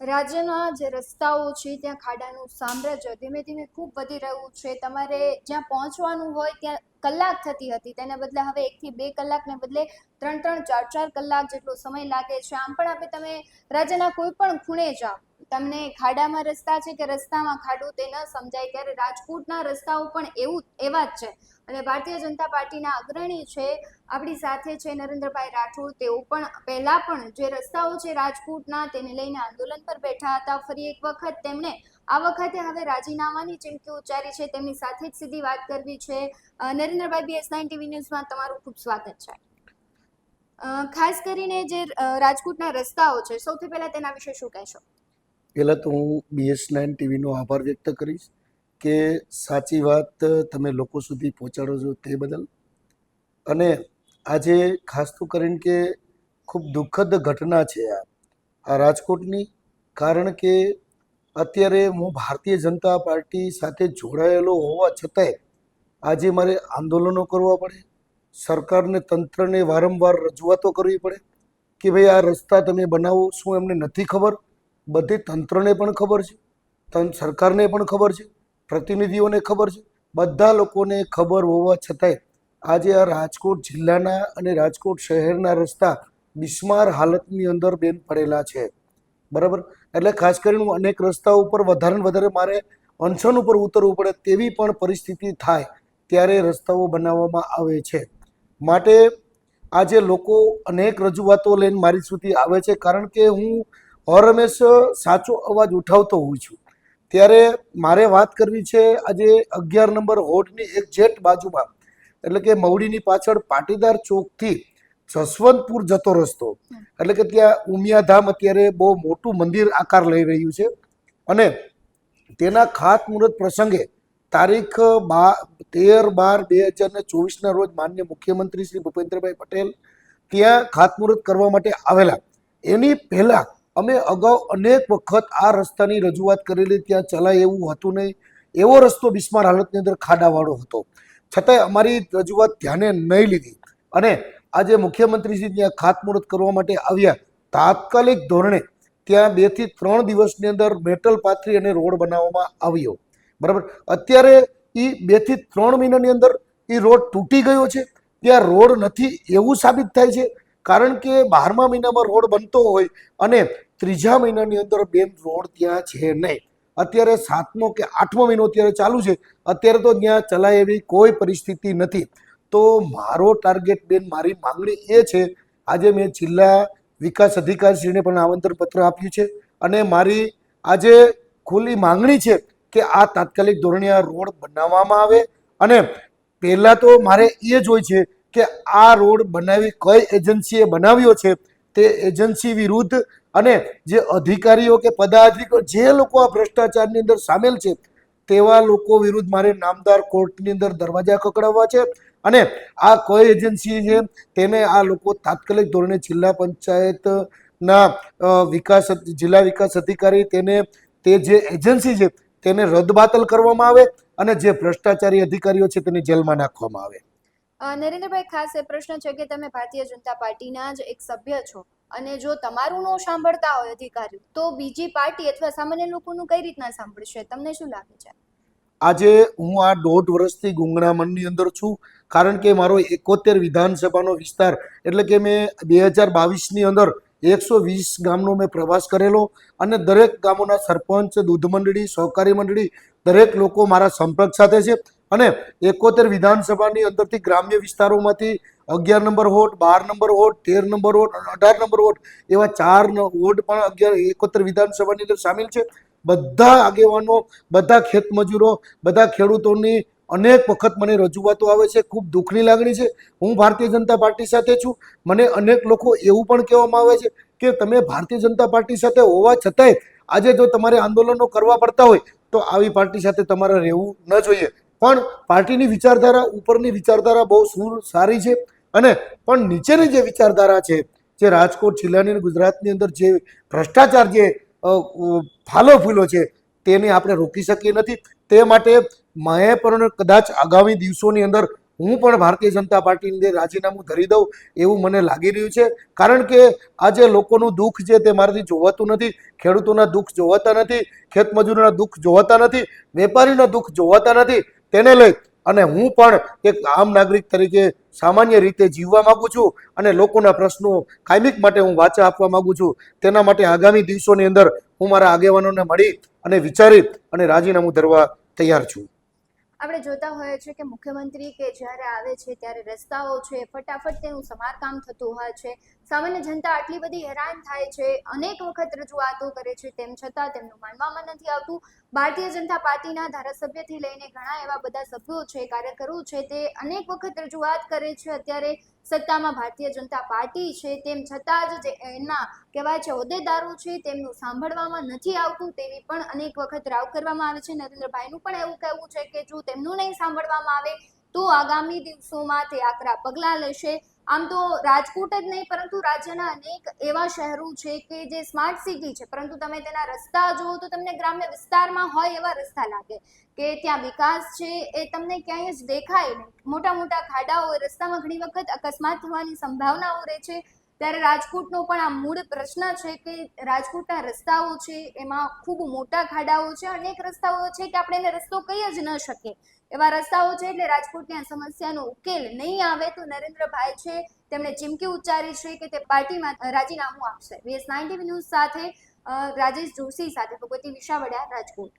રાજ્યના જે રસ્તાઓ છે, ત્યાં ખાડાનું સામ્રાજ્ય ધીમે ધીમે ખૂબ વધી રહ્યું છે. તમારે જ્યાં પહોંચવાનું હોય, ત્યાં કલાક થતી હતી. તેના બદલે હવે એકથી બે કલાકને બદલે ત્રણ ત્રણ, ચાર ચાર કલાક જેટલો સમય લાગે છે. આમ પણ આપણે તમે રાજ્યના કોઈ પણ ખૂણે જાઓ, તમને ખાડામાં રસ્તા છે કે રસ્તામાં ખાડું તે ન સમજાય, ત્યારે રાજકોટના રસ્તાઓ પણ એવું એવા જ છે. અને ભારતીય જનતા પાર્ટીના અગ્રણી છે, આપણી સાથે છે નરેન્દ્રભાઈ રાઠોડ. તેઓ પણ પહેલા પણ જે રસ્તાઓ છે રાજકોટના તેને લઈને આંદોલન પર બેઠા હતા. ફરી એક વખત તેમણે આ વખતે હવે રાજીનામાની ચીમકી ઉચ્ચારી છે. તેમની સાથે જ સીધી વાત કરવી છે. નરેન્દ્રભાઈ બીએસ નાઇન ટીવી ન્યૂઝમાં તમારું ખૂબ સ્વાગત છે. ખાસ કરીને જે રાજકોટના રસ્તાઓ છે, સૌથી પહેલા તેના વિશે શું કહેશો? પહેલાં તો હું બીએસ નાઇન ટીવીનો આભાર વ્યક્ત કરીશ કે સાચી વાત તમે લોકો સુધી પહોંચાડો છો તે બદલ. અને આજે ખાસ તો કરીને કે ખૂબ દુઃખદ ઘટના છે આ આ રાજકોટની. કારણ કે અત્યારે હું ભારતીય જનતા પાર્ટી સાથે જોડાયેલો હોવા છતાંય આજે મારે આંદોલનો કરવા પડે. સરકારને તંત્રને વારંવાર રજૂઆતો કરવી પડે કે ભાઈ આ રસ્તા તમે બનાવો, શું એમને નથી ખબર? બધી તંત્રને પણ ખબર છે સરકારને પણ ખબર છે, પ્રતિનિધિઓને ખબર છે. બધા લોકોને ખબર હોવા છતાંય આજે આ રાજકોટ જિલ્લાના અને રાજકોટ શહેરના રસ્તા બિસ્માર હાલતની અંદર બેન પડેલા છે. બરાબર? એટલે ખાસ કરીને હું અનેક રસ્તાઓ ઉપર વધારે વધારે મારે અનશન ઉપર ઉતરવું પડે તેવી પણ પરિસ્થિતિ થાય ત્યારે રસ્તાઓ બનાવવામાં આવે છે. માટે આજે લોકો અનેક રજૂઆતો લઈને મારી સુધી આવે છે, કારણ કે હું હર હંમેશ સાચો અવાજ ઉઠાવતો હોઉં છું. ત્યારે મારે વાત કરવી છે આજે અગિયાર નંબર હોટની એક જેટ બાજુમાં, એટલે કે મવડીની પાછળ પાટીદાર ચોકથી જસવંતપુર જતો રસ્તો. એટલે કે ત્યાં ઉમિયાધામ અત્યારે બહુ મોટું મંદિર આકાર લઈ રહ્યું છે. અને તેના ખાતમુહૂર્ત પ્રસંગે તારીખ બા, તેર બાર બે હજાર ને ચોવીસના રોજ માન્ય મુખ્યમંત્રી શ્રી ભૂપેન્દ્રભાઈ પટેલ ત્યાં ખાતમુહૂર્ત કરવા માટે આવેલા. એની પહેલાં અમે અગાઉ અનેક વખત આ રસ્તાની રજૂઆત કરેલી, ત્યાં ચલાય એવું હતું નહીં. એવો રસ્તો બિસ્માર હાલતની અંદર ખાડાવાળો હતો. છતાંય અમારી રજૂઆત ધ્યાને નહીં લીધી. અને આજે મુખ્યમંત્રીશ્રી ત્યાં ખાતમુહૂર્ત કરવા માટે આવ્યા. તાત્કાલિક ધોરણે ત્યાં બેથી ત્રણ દિવસની અંદર મેટલ પાથરી અને રોડ બનાવવામાં આવ્યો. બરાબર? અત્યારે એ બેથી ત્રણ મહિનાની અંદર એ રોડ તૂટી ગયો છે. ત્યાં રોડ નથી એવું સાબિત થાય છે. કારણ કે બારમા મહિનામાં રોડ બનતો હોય અને ત્રીજા મહિનાની અંદર બેન રોડ ત્યાં છે નહીં. અત્યારે સાતમો કે આઠમો મહિનો અત્યારે ચાલુ છે. અત્યારે તો ત્યાં ચલાય એવી કોઈ પરિસ્થિતિ નથી. તો મારો ટાર્ગેટ બેન, મારી માંગણી એ છે, આજે મેં જિલ્લા વિકાસ અધિકારીશ્રીને પણ આમંત્રણ પત્ર આપ્યું છે. અને મારી આજે ખુલ્લી માંગણી છે કે આ તાત્કાલિક ધોરણે આ રોડ બનાવવામાં આવે અને પહેલાં તો મારે એ જ હોય છે કે આ રોડ બનાવી કઈ એજન્સીએ બનાવ્યો છે તે એજન્સી વિરુદ્ધ અને જે અધિકારીઓ કે પદાધિકારીઓ, જે લોકો આ ભ્રષ્ટાચારની અંદર સામેલ છે, તેવા લોકો વિરુદ્ધ મારે નામદાર કોર્ટની અંદર દરવાજા ખકડાવવા છે અને આ કઈ એજન્સી છે તેને આ લોકો તાત્કાલિક ધોરણે જિલ્લા પંચાયતના વિકાસ જિલ્લા વિકાસ અધિકારી તેને, તે જે એજન્સી છે તેને રદબાતલ કરવામાં આવે અને જે ભ્રષ્ટાચારી અધિકારીઓ છે તેને જેલમાં નાખવામાં આવે. નરેન્દ્રભાઈ ખાસ એ પ્રશ્ન છે કે તમે ભારતીય જનતા પાર્ટીના જ એક સભ્ય છો અને જો તમારું ન સાંભળતા હોય અધિકારી તો બીજી પાર્ટી અથવા સામાન્ય લોકોનું કઈ રીતના સાંભળશે? તમને શું લાગે છે? આજે હું આ દોઢ વર્ષથી ગુંગણામણની અંદર છું કારણ કે મારો એકોતેર વિધાનસભાનો વિસ્તાર એટલે કે મેં બે હજાર બાવીસની અંદર એકસો વીસ ગામનો મેં પ્રવાસ કરેલો અને દરેક ગામોના સરપંચ દૂધ મંડળી સહકારી મંડળી, દરેક લોકો મારા સંપર્ક સાથે છે. અને એકોતેર વિધાનસભાની અંદરથી ગ્રામ્ય વિસ્તારોમાંથી અગિયાર નંબર વોટ, બાર નંબર વોટ, તેર નંબર વોટ, અઢાર નંબર વોટ એવા ચાર વોર્ડ પણ અગિયાર, એકોતેર વિધાનસભાની અંદર સામેલ છે. બધા આગેવાનો, બધા ખેતમજૂરો, બધા ખેડૂતોની અનેક વખત મને રજૂઆતો આવે છે, ખૂબ દુઃખની લાગણી છે. હું ભારતીય જનતા પાર્ટી સાથે છું. મને અનેક લોકો એવું પણ કહેવામાં આવે છે કે તમે ભારતીય જનતા પાર્ટી સાથે હોવા છતાંય આજે જો તમારે આંદોલનો કરવા પડતા હોય, તો આવી પાર્ટી સાથે તમારે રહેવું ન જોઈએ. પણ પાર્ટીની વિચારધારા ઉપરની વિચારધારા બહુ સુર સારી છે અને પણ નીચેની જે વિચારધારા છે, જે રાજકોટ જિલ્લાની ગુજરાતની અંદર જે ભ્રષ્ટાચાર જે ફાલો ફૂલો છે, તેને આપણે રોકી શકીએ નથી. તે માટે મેં પણ કદાચ આગામી દિવસોની અંદર હું પણ ભારતીય જનતા પાર્ટીની અંદર રાજીનામું ધરી દઉં એવું મને લાગી રહ્યું છે. કારણ કે આજે લોકોનું દુઃખ છે તે મારાથી જોવાતું નથી, ખેડૂતોના દુઃખ જોવાતા નથી ખેતમજૂરોના દુઃખ જોવાતા નથી, વેપારીના દુઃખ જોવાતા નથી, તેને લઈ અને હું પણ એક આમ નાગરિક તરીકે સામાન્ય રીતે જીવવા માગું છું અને લોકોના પ્રશ્નો કાયમિક માટે હું વાચા આપવા માગું છું. તેના માટે આગામી દિવસોની અંદર હું મારા આગેવાનોને મળી અને વિચારી અને રાજીનામું ધરવા તૈયાર છું. આપણે જોતા હોઈએ છીએ કે મુખ્યમંત્રી કે જ્યારે આવે છે, ત્યારે રસ્તાઓ છે, ફટાફટ તેનું સમારકામ થતું હોય છે. સામાન્ય જનતા આટલી બધી હેરાન થાય છે, અનેક વખત રજૂઆતો કરે છે, તેમ છતાં તેમનું માનવામાં નથી આવતું. ભારતીય જનતા પાર્ટીના ધારાસભ્યથી લઈને ઘણા એવા બધા સભ્યો છે, કાર્યકરો છે, તે અનેક વખત રજૂઆત કરે છે. અત્યારે સત્તામાં ભારતીય જનતા પાર્ટી છે, તેમ છતાં જ જે એના કહેવાય છે, હોદ્દેદારો છે, તેમનું સાંભળવામાં નથી આવતું તેવી પણ અનેક વખત રાવ કરવામાં આવે છે. નરેન્દ્રભાઈનું પણ એવું કહેવું છે કે જો તેમનું નહીં સાંભળવામાં આવે તો આગામી દિવસોમાં તે આકરા પગલાં લેશે. આમ તો રાજકોટ જ નહીં, પરંતુ રાજ્યના અનેક એવા શહેરો છે કે જે સ્માર્ટ સિટી છે. પરંતુ તમે તેના રસ્તા જુઓ તો તમને ગ્રામ્ય વિસ્તારમાં હોય એવા રસ્તા લાગે કે ત્યાં વિકાસ છે એ તમને ક્યાંય જ દેખાય નહીં. મોટા મોટા ખાડાઓ રસ્તામાં ઘણી વખત અકસ્માત થવાની સંભાવનાઓ રહે છે. ત્યારે રાજકોટનો પણ આ મૂળ પ્રશ્ન છે કે રાજકોટના રસ્તાઓ છે, એમાં ખૂબ મોટા ખાડાઓ છે, અનેક રસ્તાઓ છે કે આપણે એને રસ્તો કહી જ ન શકીએ. એવા રસ્તાઓ છે એટલે રાજકોટની આ સમસ્યાનો ઉકેલ નહીં આવે તો નરેન્દ્રભાઈ છે, તેમણે ચીમકી ઉચ્ચારી છે કે તે પાર્ટીમાં રાજીનામું આપશે. વીએસ નાઇન્ટી ન્યૂઝ સાથે રાજેશ જોશી સાથે, ભગવતી વિશાવડા રાજકોટ.